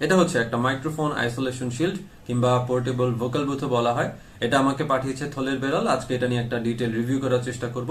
এটা হচ্ছে একটা মাইক্রোফোন আইসোলেশন শিল্ড কিংবা পোর্টেবল ভোকাল বুথ বলা হয়। এটা আমাকে পাঠিয়েছে থলের বেড়াল। আজকে এটা নিয়ে একটা ডিটেল রিভিউ করার চেষ্টা করব।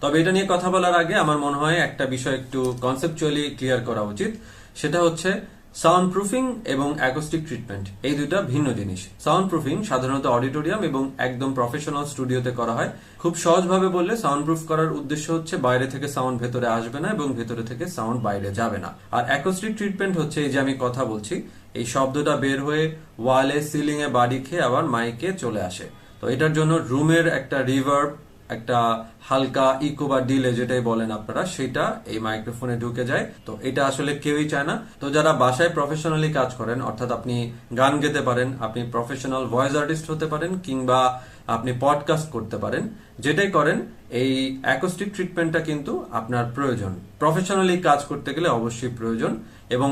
তবে এটা নিয়ে কথা বলার আগে আমার মনে হয় একটা বিষয় একটু কনসেপচুয়ালি ক্লিয়ার করা উচিত। সেটা হচ্ছে সাউন্ড প্রুফিং এবং অ্যাকোস্টিক ট্রিটমেন্ট এই দুইটা ভিন্ন জিনিস। সাউন্ড প্রুফিং সাধারণত অডিটোরিয়াম এবং একদম প্রফেশনাল স্টুডিওতে করা হয়। খুব সহজভাবে বললে সাউন্ড প্রুফ করার উদ্দেশ্য হচ্ছে বাইরে থেকে সাউন্ড ভেতরে আসবে না এবং ভেতরে থেকে সাউন্ড বাইরে যাবে না। আর অ্যাকোস্টিক ট্রিটমেন্ট হচ্ছে এই যে আমি কথা বলছি, এই শব্দটা বের হয়ে ওয়ালে সিলিং এ বাড়ি খেয়ে আবার মাইকে চলে আসে। তো এটার জন্য রুমের একটা রিভার্ব একটা হালকা ইকো বা ডিলে যেটাই বলেন আপনারা, সেটা এই মাইক্রোফোনে ঢুকে যায়। তো এটা আসলে কেউই চায় না। তো যারা বাসায় প্রফেশনালি কাজ করেন, অর্থাৎ আপনি গান গেতে পারেন, আপনি প্রফেশনাল ভয়েস আর্টিস্ট হতে পারেন, কিংবা আপনি পডকাস্ট করতে পারেন, যেটাই করেন, এই অ্যাকোস্টিক ট্রিটমেন্টটা কিন্তু আপনার প্রয়োজন। প্রফেশনালি কাজ করতে গেলে অবশ্যই প্রয়োজন। এবং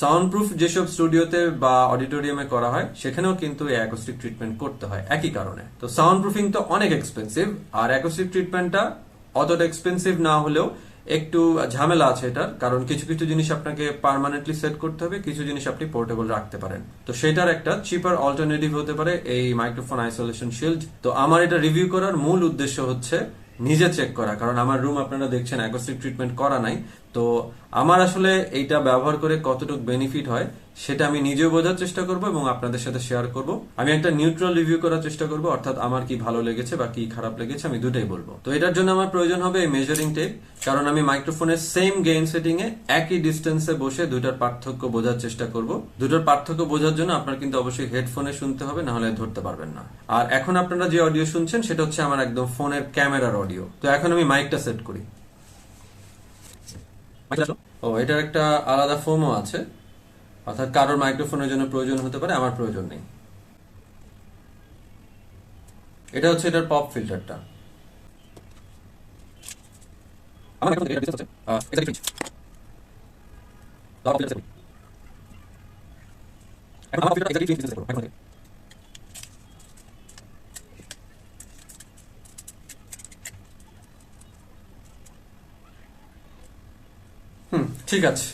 সাউন্ড প্রুফ যেসব স্টুডিওতে বা অডিটোরিয়ামে করা হয়, সেখানেও কিন্তু অ্যাকোস্টিক ট্রিটমেন্ট করতে হয়, একই কারণে। তো সাউন্ড প্রুফিং তো অনেক এক্সপেন্সিভ আর অ্যাকোস্টিক ট্রিটমেন্টটা অতটা এক্সপেন্সিভ না হলেও একটু ঝামেলা আছে এটার, কারণ কিছু কিছু জিনিস আপনাকে পার্মানেন্টলি সেট করতে হবে, কিছু জিনিস আপনি পোর্টেবল রাখতে পারেন। তো সেটার একটা চিপার অল্টারনেটিভ হতে পারে এই মাইক্রোফোন আইসোলেশন শিল্ড তো আমার এটা রিভিউ করার মূল উদ্দেশ্য হচ্ছে নিজে চেক করা, কারণ আমার রুম আপনারা দেখছেন অ্যাকোস্টিক ট্রিটমেন্ট করা নাই। তো আমার আসলে এইটা ব্যবহার করে কতটুকু বেনিফিট হয়, সেটা আমি নিজেও বোঝার চেষ্টা করব এবং আপনাদের সাথে শেয়ার করব। আমি একটা নিউট্রাল রিভিউ করার চেষ্টা করব, অর্থাৎ আমার কি ভালো লেগেছে বা কি খারাপ লেগেছে আমি দুটাই বলব। তো এটার জন্য আমার প্রয়োজন হবে এই মেজারিং টেপ কারণ আমি মাইক্রোফোনের সেম গেইন সেটিং এ একই ডিস্টেন্সে বসে দুটার পার্থক্য বোঝার চেষ্টা করব। দুটোর পার্থক্য বোঝার জন্য আপনার কিন্তু অবশ্যই হেডফোনে শুনতে হবে, না হলে ধরতে পারবেন না। আর এখন আপনারা যে অডিও শুনছেন, সেটা হচ্ছে আমার একদম ফোনের ক্যামেরার অডিও তো এখন আমি মাইকটা সেট করি। ও, এটার একটা আলাদা ফোমও আছে। অর্থাৎ কারোর মাইক্রোফোনের জন্য প্রয়োজন হতে পারে, আমার প্রয়োজন নেই। এটা হচ্ছে এটার পপ ফিল্টারটা আমার ঠিক আছে।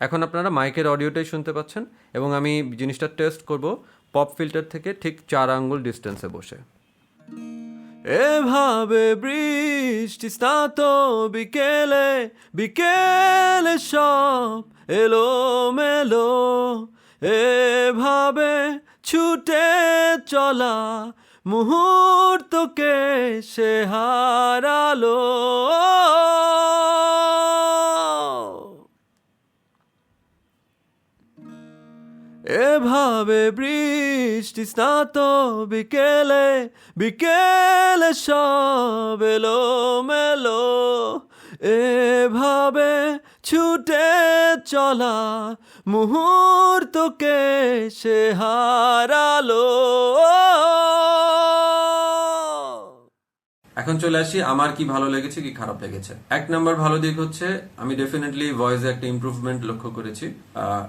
এখন আপনারা মাইকের অডিওটাই শুনতে পাচ্ছেন এবং আমি জিনিসটা টেস্ট করব পপ ফিল্টার থেকে ঠিক চার আঙ্গুল ডিস্টেন্সে বসে। এভাবে বৃষ্টি স্নাত বিকেলে বিকেলে সব এলো মেলো এভাবে ছুটে চলা মুহূর্তকে সে হারালো। এভাবে বৃষ্টি স্নাত বিকেলে বিকেলে সব এলো মেলো এভাবে ছুটে চলা মুহূর্তকে সে হারালো। এখন চলে আসি, আমার কি ভালো লেগেছে, কি খারাপ লেগেছে। এক নাম্বার ভালো দিক হচ্ছে, আমি ডেফিনেটলি ভয়েসে একটা ইম্প্রুভমেন্ট লক্ষ্য করেছি।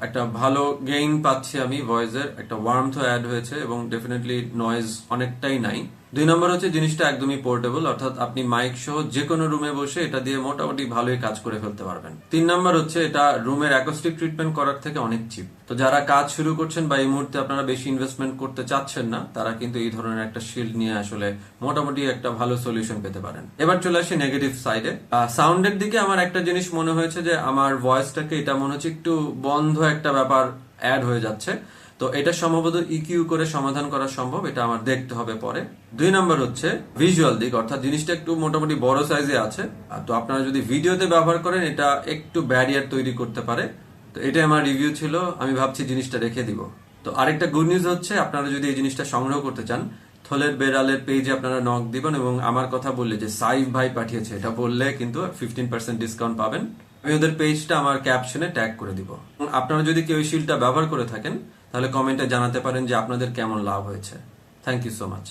একটা ভালো গেইন পাচ্ছি আমি ভয়েসের একটা ওয়ার্মথ অ্যাড হয়েছে এবং ডেফিনেটলি নয়েজ অনেকটাই নাই। দুই নম্বর হচ্ছে জিনিসটা একদমই পোর্টেবল অর্থাৎ আপনি মাইক সহ যে কোনো রুমে বসে এটা দিয়ে মোটামুটি ভালোই কাজ করে ফেলতে পারবেন। তিন নম্বর হচ্ছে এটা রুমের অ্যাকোস্টিক ট্রিটমেন্ট করার থেকে অনেক চিপ তো যারা কাজ শুরু করছেন বা এই মুহূর্তে আপনারা বেশি ইনভেস্টমেন্ট করতে চাচ্ছেন না, তারা কিন্তু এই ধরনের একটা শিল্ড নিয়ে আসলে মোটামুটি একটা ভালো সলিউশন পেতে পারেন। এবার চলে আসি নেগেটিভ সাইডে সাউন্ডের দিকে আমার একটা জিনিস মনে হয়েছে যে আমার ভয়েসটাকে এটা মনে হচ্ছে একটু বন্ধ একটা ব্যাপার অ্যাড হয়ে যাচ্ছে। তো এটা সম্ভবত ইকিউ করে সমাধান করা সম্ভব, এটা আমার দেখতে হবে পরে। দুই নাম্বার হচ্ছে ভিজুয়াল দিক, অর্থাৎ জিনিসটা একটু মোটামুটি বড় সাইজে আছে। তো আপনারা যদি ভিডিওতে ব্যবহার করেন, এটা একটু ব্যারিয়ার তৈরি করতে পারে। তো এটাই আমার রিভিউ ছিল, আমি ভাবছি জিনিসটা রেখে দিব। তো আরেকটা গুড নিউজ হচ্ছে, আপনারা যদি এই জিনিসটা সংগ্রহ করতে চান, থলের বেড়ালের পেজে আপনারা নক দিবেন এবং আমার কথা বললে যে সাইফ ভাই পাঠিয়েছে, এটা বললে কিন্তু ফিফটিন পার্সেন্ট ডিসকাউন্ট পাবেন। আমি ওদের পেজটা আমার ক্যাপশনে ট্যাগ করে দিব। আপনারা যদি কেউ শিলটা ব্যবহার করে থাকেন তাহলে কমেন্টে জানাতে পারেন যে আপনাদের কেমন লাভ হয়েছে। Thank you so much